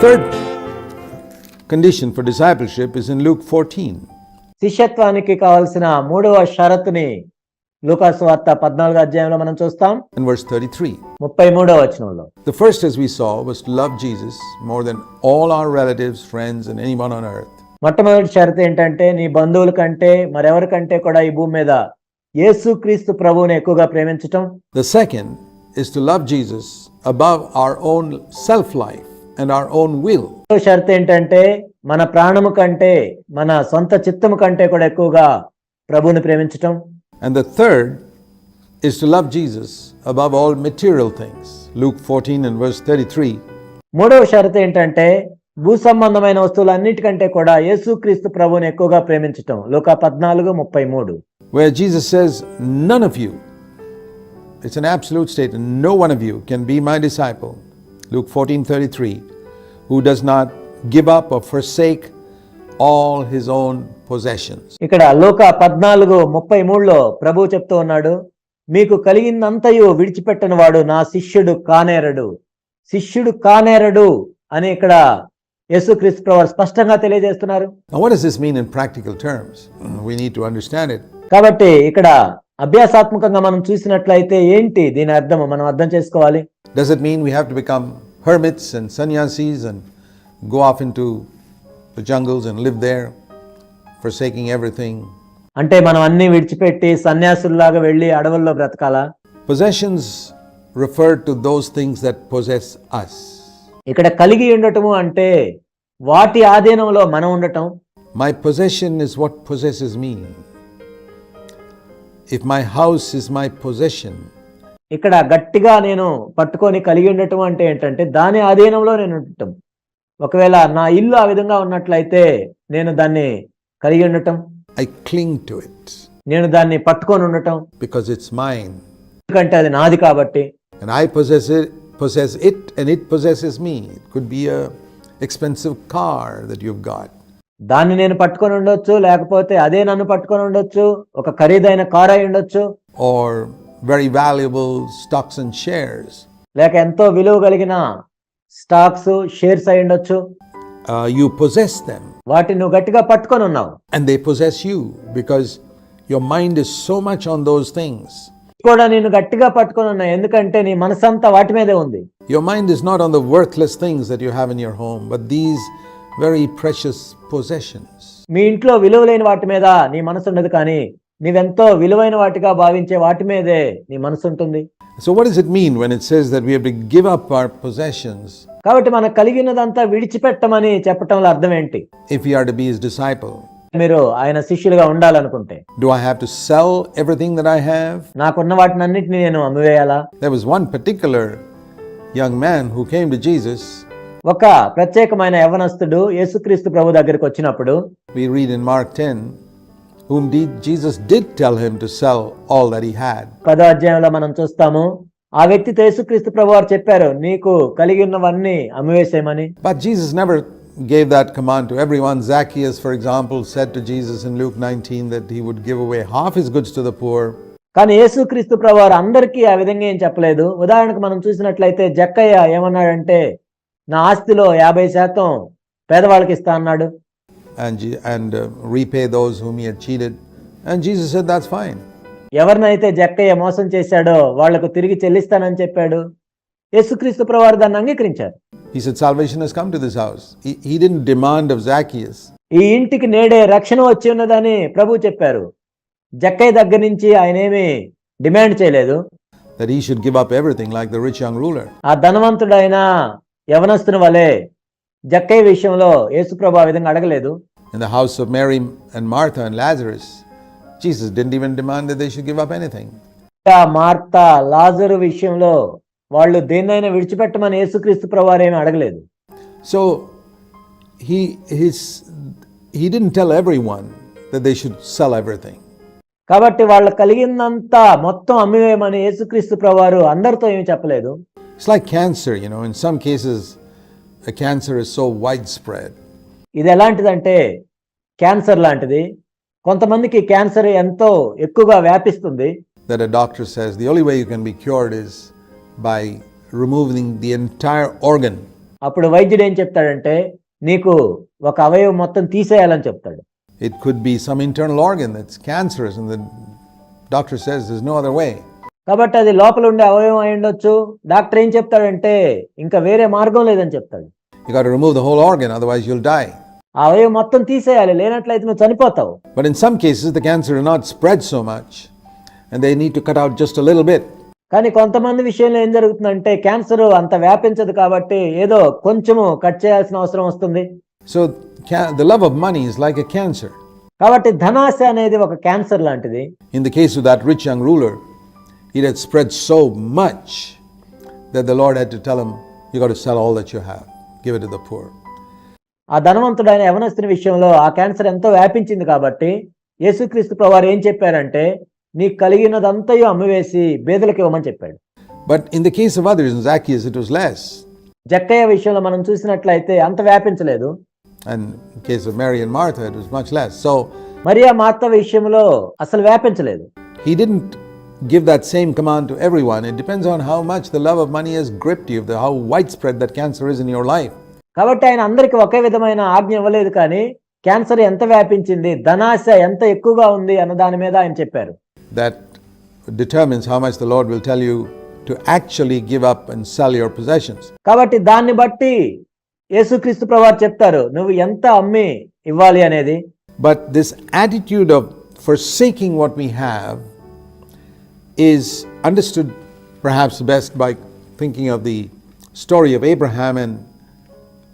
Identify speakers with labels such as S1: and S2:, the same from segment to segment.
S1: third condition for discipleship is in Luke 14.
S2: శిష్యత్వానికి కావలసిన మూడవ షరతుని లూకాసు వార్త పద్నాలుగు అధ్యాయంలో మనం చూస్తాం
S1: in verse 33.
S2: ముప్పై మూడవ వచనంలో
S1: The first, as we saw, was to love Jesus more than all our relatives, friends, and anyone on earth.
S2: మొట్టమొదటి షరతు ఏంటంటే నీ బంధువుల కంటే మరెవరికంటే కూడా ఈ భూమి మీద యేసు క్రీస్తు ప్రభువుని ఎక్కువగా ప్రేమించటం
S1: The second is to love Jesus above our own self life and our own will.
S2: రెండవ షరతు ఏంటంటే మన ప్రాణము కంటే మన సొంత చిత్తము కంటే కూడా ఎక్కువగా ప్రభువుని ప్రేమించటం
S1: And the third is to love Jesus above all material things. Luke 14 and verse 33.
S2: మూడవ షరతు ఏంటంటే భూ సంబంధమైన వస్తువులన్నిటికంటే కూడా యేసుక్రీస్తు ప్రభువుని ఎక్కువగా ప్రేమించటం లోక పద్నాలుగు ముప్పై మూడు
S1: where Jesus says, None of you, it's an absolute statement, no one of you can be my disciple, Luke 14 33, Who does not give up or forsake all his own possessions.
S2: ఇక్కడ లోక పద్నాలుగు ముప్పై మూడులో ప్రభువు చెప్తూ ఉన్నాడు మీకు కలిగిందంతయు విడిచిపెట్టని వాడు నా శిష్యుడు కానేరడు శిష్యుడు కానేరడు అని ఇక్కడ యేసుక్రీస్తు ప్రభు స్పష్టంగా తెలియజేస్తున్నారు
S1: Now, what does this mean in practical terms? We need to understand it.
S2: కాబట్టి ఇక్కడ అభ్యాసాత్మకంగా మనం చూసినట్లయితే ఏంటి దీని అర్థం మనం అర్థం చేసుకోవాలి
S1: Does it mean we have to become hermits and sannyasis and go off into the jungles and live there, forsaking everything?
S2: అంటే మనం అన్ని విడిచిపెట్టి సన్యాసుల్లాగా వెళ్ళి అడవుల్లో బ్రతకాలా
S1: Possessions refer to those things that possess us.
S2: ఇక్కడ కలిగి ఉండటము అంటే వాటి ఆధీనంలో మనం ఉండటం
S1: My possession is what possesses me. If my house is my possession,
S2: ఇక్కడ గట్టిగా నేను పట్టుకొని కలిగి ఉండటం అంటే ఏంటంటే దాని ఆధీనంలో నేను ఉండటం ఒకవేళ నా ఇల్లు ఆ విధంగా ఉన్నట్లయితే నేను దాన్ని కలిగి ఉండటం
S1: I cling to it
S2: నేను దాన్ని పట్టుకొని ఉండటం
S1: because it's mine.
S2: ఎందుకంటే అది నాది కాబట్టి
S1: And I possess it, possess it, and it possesses me. It could be a expensive car that you've got.
S2: దాన్ని నేను పట్టుకొని ఉండొచ్చు లేకపోతే అదే నన్ను పట్టుకొని ఉండొచ్చు ఒక ఖరీదైన కారు అయి ఉండొచ్చు
S1: or very valuable stocks and shares.
S2: లేక ఎంతో విలువ కలిగిన స్టాక్స్ షేర్స్ అయి ఉండొచ్చు
S1: Uh, you possess them
S2: వాటిని నువ్వు గట్టిగా పట్టుకొని ఉన్నావు
S1: and they possess you because your mind is so much on those things.
S2: కూడా నేను గట్టిగా పట్టుకొని ఉన్నా ఎందుకంటే నీ మనసంతా వాటి మీదే ఉంది
S1: Your mind is not on the worthless things that you have in your home, but these very precious possessions.
S2: మీ ఇంట్లో విలువలేని వాటి మీద నీ మనసు ఉండదు కానీ నీవెంతో విలువైన వాటిగా భావించే వాటి మీదే నీ మనసు ఉంటుంది.
S1: So what is it mean when it says that we have to give up our possessions
S2: కాబట్టి మనం కలిగినదంతా విడిచిపెట్టమని చెప్పటంలో అర్థం ఏంటి?
S1: If you are to be his disciple
S2: మీరు ఆయన శిష్యులుగా ఉండాలనుకుంటే
S1: do I have to sell everything that I have
S2: నాకు ఉన్న వాటిని అన్నిటిని నేను అమ్మివేయాలా?
S1: There was one particular young man who came to Jesus
S2: ఒక ప్రత్యేకమైన యవనస్తుడు యేసుక్రీస్తు ప్రభు దగ్గరికి వచ్చినప్పుడు
S1: we read Mark 10 whom did, Jesus did tell him to sell all that he had.
S2: పదో అధ్యాయంలో మనం చూస్తాము ఆ వ్యక్తితో యేసుక్రీస్తు ప్రభు వారు చెప్పారు నీకు కలిగి ఉన్నవన్నీ అమ్మివేసేయమని
S1: But Jesus never gave that command to everyone. Zacchaeus, for example, said to Jesus in Luke 19 that he would give away half his goods to the poor.
S2: కానీ యేసుక్రీస్తు ప్రభు వారు అందరికీ ఆ విధంగా ఏం చెప్పలేదు ఉదాహరణకు మనం చూసినట్లయితే జక్కయ్య ఏమన్నాడంటే నా ఆస్తిలో యాభై శాతం పేదవాళ్ళకి ఇస్తా అన్నాడు
S1: and, Je- and uh, repay those whom he had cheated. And Jesus said, That's fine.
S2: ఎవరినైతే జక్కయ్య మోసం చేశాడో వాళ్లకు తిరిగి చెల్లిస్తానని చెప్పాడు యేసుక్రీస్తు ప్రభు వారు దాన్ని అంగీకరించారు
S1: He said, Salvation has come to this house. He, he didn't demand of Zacchaeus
S2: ఈ ఇంటికి నేడే రక్షణ వచ్చి ఉన్నదని ప్రభు చెప్పారు జక్కయ్య దగ్గర నుంచి ఆయన ఏమి డిమాండ్ చేయలేదు
S1: that he should give up everything like the rich young ruler.
S2: ఆ ధనవంతుడైన యవనస్తుని వలె జక్కయ్య విషయంలో యేసుప్రభు ఆ విధంగా అడగలేదు
S1: In the house of Mary and Martha and Lazarus, Jesus didn't even demand that they should give up anything.
S2: ఇంకా మార్తా లాజరు విషయంలో వాళ్ళు దేన్నైనా విడిచిపెట్టమని యేసుక్రీస్తు ప్రభు వారు ఏమీ అడగలేదు
S1: So he, his, he didn't tell everyone that they should sell everything.
S2: కాబట్టి వాళ్ళు కలిగిందంతా మొత్తం అమ్మివేయమని యేసుక్రీస్తు ప్రభు వారు అందరితో ఏమీ చెప్పలేదు
S1: It's like cancer, you know, in some cases, cancer is so wide spread
S2: ఇది ఎలాంటిదంటే క్యాన్సర్ లాంటిది. కొంతమందికి క్యాన్సర్ ఎంతో ఎక్కువగా వ్యాపిస్తుంది.
S1: That a doctor says the only way you can be cured is by removing the entire organ
S2: అప్పుడు వైద్యుడు ఏం చెప్తాడంటే నీకు ఒక అవయవం మొత్తం తీసేయాలని చెప్తాడు.
S1: It could be some internal organ that's cancer in the doctor says there is no other way
S2: కాబట్టి అది లోపల ఉండే అవయవం అయ్యుండొచ్చు డాక్టర్ ఏం చెప్తాడంటే ఇంకా వేరే మార్గం లేదని చెప్తాడు.
S1: You got to remove the whole organ, otherwise, you'll die.
S2: ఆ అవయవం మొత్తం తీసేయాలి లేనట్లయితే నువ్వు చనిపోతావు
S1: But in some cases, the cancer did not spread so much, and they need to cut out just a little bit.
S2: కానీ కొంతమంది విషయంలో ఏం జరుగుతుందంటే క్యాన్సర్ అంత వ్యాపించదు కాబట్టి ఏదో కొంచెము కట్ చేయాల్సిన అవసరం వస్తుంది
S1: So, ca- the love of money is like a cancer.
S2: కాబట్టి ధనాశ అనేది ఒక క్యాన్సర్ లాంటిది
S1: In the case of that rich young ruler, it had spread so much that the Lord had to tell him, You got to sell all that you have, Give it to the poor.
S2: ఆ ధనవంతుడైన యవనస్తుని విషయంలో ఆ cancer ఎంతో వ్యాపించింది కాబట్టి యేసుక్రీస్తు ప్రభువారు ఏం చెప్పారంటే నీకు కలిగినదంతయు అమ్మివేసి బేదలకు ఇవ్వమని చెప్పాడు
S1: But in the case of others, in Zacchaeus, it was less.
S2: జక్కయ్య విషయంలో మనం చూసినట్లయితే అంత వ్యాపించలేదు
S1: And in case of Mary and Martha, it was much less. So,
S2: Maria Martha విషయంలో అసలు వ్యాపించలేదు
S1: he didn't give that same command to everyone. It depends on how much the love of money has gripped you, the, how widespread that cancer is in your life.
S2: కాబట్టి ఆయన అందరికి ఒకే విధమైన ఆజ్ఞ ఇవ్వలేదు కానీ cancer ఎంత వ్యాపించింది ధనాశ ఎంత ఎక్కువగా ఉంది అన్న దాని మీద ఆయన చెప్పారు
S1: That determines how much the Lord will tell you to actually give up and sell your possessions.
S2: కాబట్టి దాన్ని బట్టి యేసుక్రీస్తు ప్రభువారు చెప్తారు నువ్వు ఎంత అమ్మి ఇవ్వాలి అనేది
S1: But this attitude of forsaking what we have is understood perhaps best by thinking of the story of Abraham and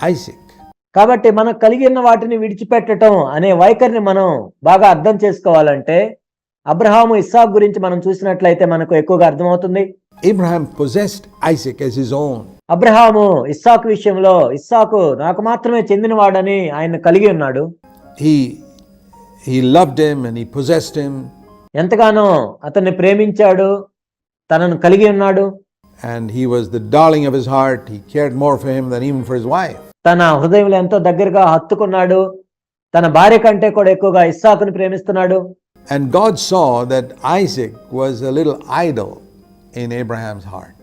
S1: Isaac.
S2: కాబట్టి మనం కలిగి ఉన్న వాటిని విడిచిపెట్టడం అనే వైఖరిని మనం బాగా అర్థం చేసుకోవాలంటే అబ్రహాము ఇస్సాక్ గురించి మనం చూసినట్లయితే మనకు ఎక్కువగా అర్థమవుతుంది.
S1: Abraham possessed Isaac as his own
S2: Abraham ఇస్సాక్ విషయంలో ఇస్సాక్ నాకు మాత్రమే చెందినవాడని ఆయన కలిగి ఉన్నాడు.
S1: He he loved him and he possessed him
S2: ఎంతగానో అతన్ని ప్రేమించాడు తనను కలిగి ఉన్నాడు
S1: and he was the darling of his heart. He cared more for him than even for his wife.
S2: తన హృదయంలో ఎంతో దగ్గరగా హత్తుకున్నాడు తన భార్య కంటే కూడా ఎక్కువగా ఇస్సాకుని ప్రేమిస్తున్నాడు
S1: And God saw that Isaac was a little idol in Abraham's heart.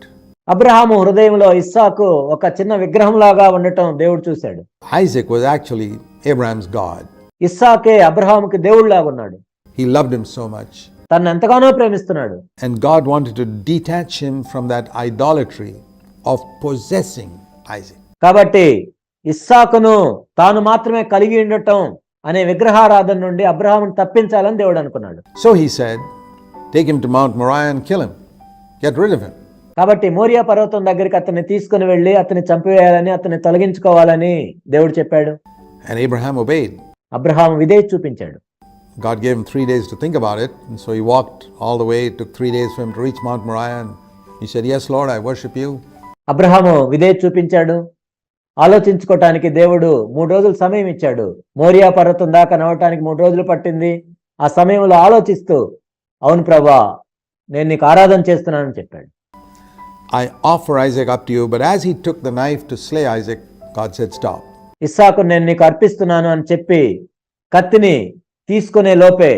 S2: Abraham హృదయంలో ఇస్సాకు ఒక చిన్న విగ్రహంలాగా ఉండటం దేవుడు చూశాడు
S1: Isaac was actually Abraham's God.
S2: ఇస్సాకే అబ్రహాముకి దేవుడిలాగా ఉన్నాడు
S1: he loved him so much
S2: తన ఎంతగానో ప్రేమిస్తున్నాడు.
S1: And God wanted to detach him from that idolatry of possessing Isaac
S2: కాబట్టి ఇస్సాకును తాను మాత్రమే కలిగి ఉండటం అనే విగ్రహారాధన నుండి అబ్రహాం తప్పించాలని దేవుడు అనుకున్నాడు.
S1: So he said take him to mount Moriah kill him get rid of him
S2: కాబట్టి మోరియా పర్వతం దగ్గరికి అతన్ని తీసుకుని వెళ్ళి అతన్ని చంపివేయాలని అతన్ని తొలగించుకోవాలని దేవుడు చెప్పాడు.
S1: అండ్ అబ్రహాం ఒబేయ్డ్
S2: అబ్రహాం విదేయ చూపించాడు.
S1: God gave him three days to think about it. And so he walked all the way. It took three days for him to reach Mount Moriah. And he said, Yes, Lord, I worship you.
S2: Abraham విధేయ చూపించాడు ఆలోచించుకోవటానికి దేవుడు మూడు రోజులు సమయం ఇచ్చాడు మోరియా పర్వతం దాకా నడవటానికి మూడు రోజులు పట్టింది ఆ సమయంలో ఆలోచిస్తూ అవును ప్రభా నేను నీకు ఆరాధన చేస్తున్నానని చెప్పాడు
S1: I offer Isaac up to you. But as he took the knife to slay Isaac, God said, Stop.
S2: ఇస్సాకు నేను నీకు అర్పిస్తున్నాను అని చెప్పి కత్తిని తీసుకునే లోపే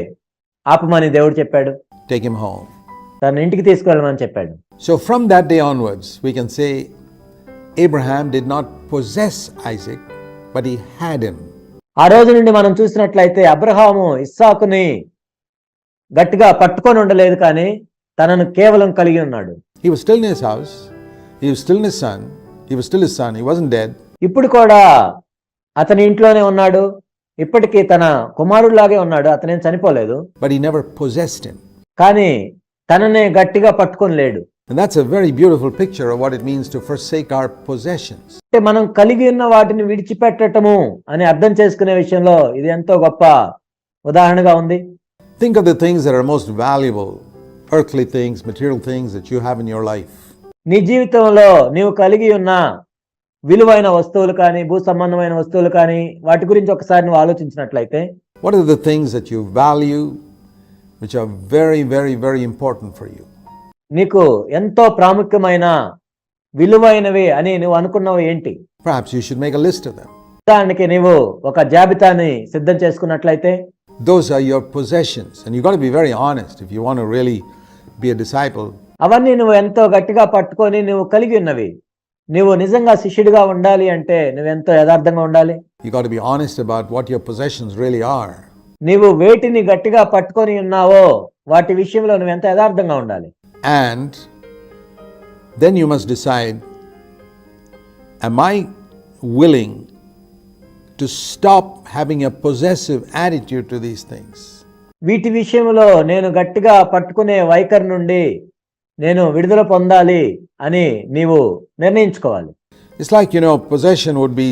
S2: ఆపమని దేవుడు చెప్పాడు.
S1: టేక్ హిమ్ హోమ్
S2: తన ఇంటికి తీసుకెళ్ళమని చెప్పాడు.
S1: So from that day onwards we can say Abraham did not possess Isaac but he had him
S2: ఆ రోజు నుండి మనం చూసినట్లయితే అబ్రహాము ఇస్సాకుని గట్టిగా పట్టుకొని ఉండలేదు కానీ తనను కేవలం కలిగి ఉన్నాడు.
S1: He was still in his house he was still in his son he was still in his son he wasn't dead
S2: ఇప్పుడు కూడా అతని ఇంట్లోనే ఉన్నాడు. ఇప్పటికీ తన కుమారుడిలాగే ఉన్నాడు అతనేం చనిపోలేదు
S1: But he never possessed him.
S2: కానీ తననే గట్టిగా పట్టుకొని లేడు
S1: And that's a very beautiful picture of what it means to forsake our possessions.
S2: అంటే మనం కలిగి ఉన్న వాటిని విడిచిపెట్టటము అని అర్థం చేసుకునే విషయంలో ఇది ఎంతో గొప్ప ఉదాహరణగా ఉంది
S1: Think of the things that are most valuable earthly things, material things that you have in your life.
S2: నీ జీవితంలో నీవు కలిగి ఉన్న విలువైన వస్తువులు కానీ భూ సంబంధమైన వస్తువులు కానీ వాటి గురించి ఒకసారి నువ్వు ఆలోచించినట్లయితే
S1: what are the things that you value which are very very very important for you
S2: నీకు ఎంతో ప్రాముఖ్యమైన విలువైనవి అని నువ్వు అనుకున్నావు ఏంటి?
S1: Perhaps you should make a list of them
S2: దానికి నీవు ఒక జాబితాని సిద్ధం చేసుకున్నట్లయితే
S1: those are your possessions and you got be very honest if you want to really be a disciple
S2: అవన్నీ నువ్వు ఎంతో గట్టిగా పట్టుకొని నువ్వు కలిగి ఉన్నవి. నువ్వు నిజంగా శిష్యుడిగా ఉండాలి అంటే నువ్వు ఎంతో యథార్థంగా ఉండాలి?
S1: You got be honest about what your possessions really are
S2: నువ్వు వేటిని గట్టిగా పట్టుకొని ఉన్నావో వాటి విషయంలో నువ్వు ఎంత యథార్థంగా ఉండాలి?
S1: And then you must decide am i willing to stop having a possessive attitude to these things
S2: వీటి విషయంలో నేను గట్టిగా పట్టుకునే వైఖరి నుండి నేను విడుదల పొందాలి అని నీవు నిర్ణయించుకోవాలి.
S1: It's like you know position would be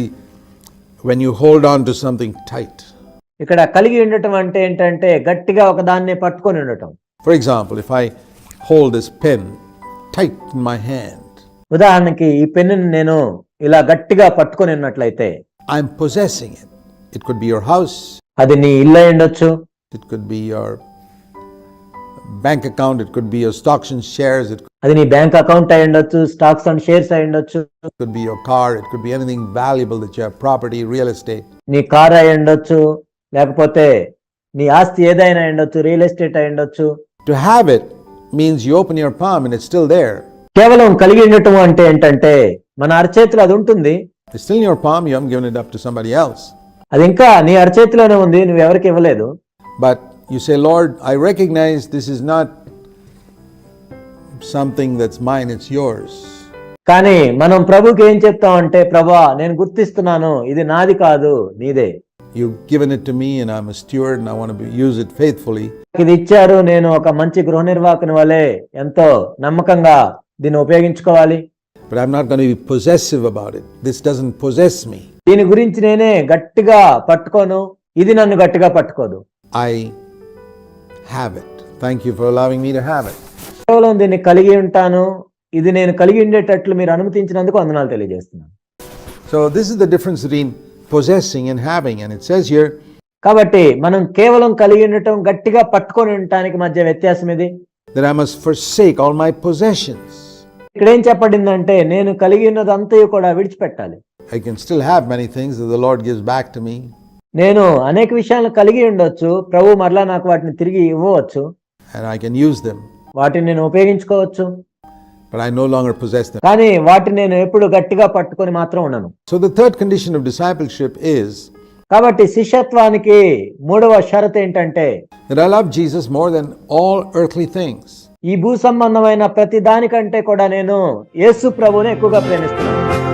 S1: when you hold on to something tight
S2: ఇక్కడ కలిగి ఉండటం అంటే ఏంటంటే గట్టిగా ఒక దాన్ని పట్టుకొని ఉండటం.
S1: For example if I hold this pen tight in my hand
S2: ఉదాహరణకి ఈ పెన్ నేను ఇలా గట్టిగా పట్టుకొని ఉన్నట్లయితే
S1: I am possessing it it could be your house
S2: అది నీ ఇల్లు అయ్యుండొచ్చు
S1: it could be your bank account it could be your stocks and shares it
S2: అది నీ బ్యాంక్ అకౌంట్ అయి ఉండొచ్చు స్టాక్స్ అండ్ షేర్స్ అయి ఉండొచ్చు.
S1: It could be your car it could be anything valuable that you have property real estate
S2: నీ car అయి ఉండొచ్చు లేకపోతే నీ ఆస్తి ఏదైనా అయి ఉండొచ్చు రియల్ ఎస్టేట్ అయి ఉండొచ్చు.
S1: To have it means you open your palm and it's still there
S2: కేవలం కలిగి ఉండటం అంటే ఏంటంటే మన అరచేతిలో అది ఉంటుంది.
S1: It's still your palm you have given it up to somebody else
S2: అది ఇంకా నీ అరచేతిలోనే ఉంది నువ్వు ఎవరికి ఇవ్వలేదు.
S1: But you say, Lord, I recognize this is not something that's mine, it's yours.
S2: కానీ మనం ప్రభుకి ఏం చెప్తామంటే ప్రభా నేను గుర్తిస్తున్నాను ఇది నాది కాదు నీదే
S1: You've given it to me and I'm a steward and I want to be, use it faithfully.
S2: ఇది ఇచ్చారు నేను ఒక మంచి గృహ నిర్వాహకుని వలె ఎంతో నమ్మకంగా దీన్ని ఉపయోగించుకోవాలి
S1: But I'm not going to be possessive about it. This doesn't possess me.
S2: దీని గురించి నేనే గట్టిగా పట్టుకోను ఇది నన్ను గట్టిగా పట్టుకోదు
S1: I have it. Thank you for allowing me to have it.
S2: కేవలం దీన్ని కలిగి ఉంటాను ఇది నేను కలిగి ఉండేటట్లు మీరు అనుమతించినందుకు వందనాలు తెలియజేస్తున్నాను
S1: So, this is the difference between possessing and having. And it says here,
S2: కాబట్టి మనం కేవలం కలిగి ఉండటం గట్టిగా పట్టుకొని ఉండటానికి మధ్య వ్యత్యాసం ఇది
S1: that I must forsake all my possessions.
S2: ఇక్కడ ఏం చెప్పబడిందంటే నేను కలిగి ఉన్నదంతయు కూడా విడిచిపెట్టాలి
S1: I can still have many things that the Lord gives back to me,
S2: నేను అనేక విషయాలను కలిగి ఉండొచ్చు. ప్రభు మరలా నాకు వాటిని తిరిగి ఇవ్వవచ్చు.
S1: And I can use them,
S2: వాటిని నేను ఉపయోగించుకోవచ్చు.
S1: But I no longer possess them.
S2: కానీ వాటిని నేను ఎప్పుడు గట్టిగా పట్టుకొని మాత్రం ఉండను.
S1: So, the third condition of discipleship is
S2: కాబట్టి శిష్యత్వానికి మూడవ షరత్ ఏంటంటే
S1: that I love Jesus more than all earthly things.
S2: ఈ భూ సంబంధమైన ప్రతి దానికంటే కూడా నేను యేసు ప్రభువుని ఎక్కువగా ప్రేమిస్తున్నాను.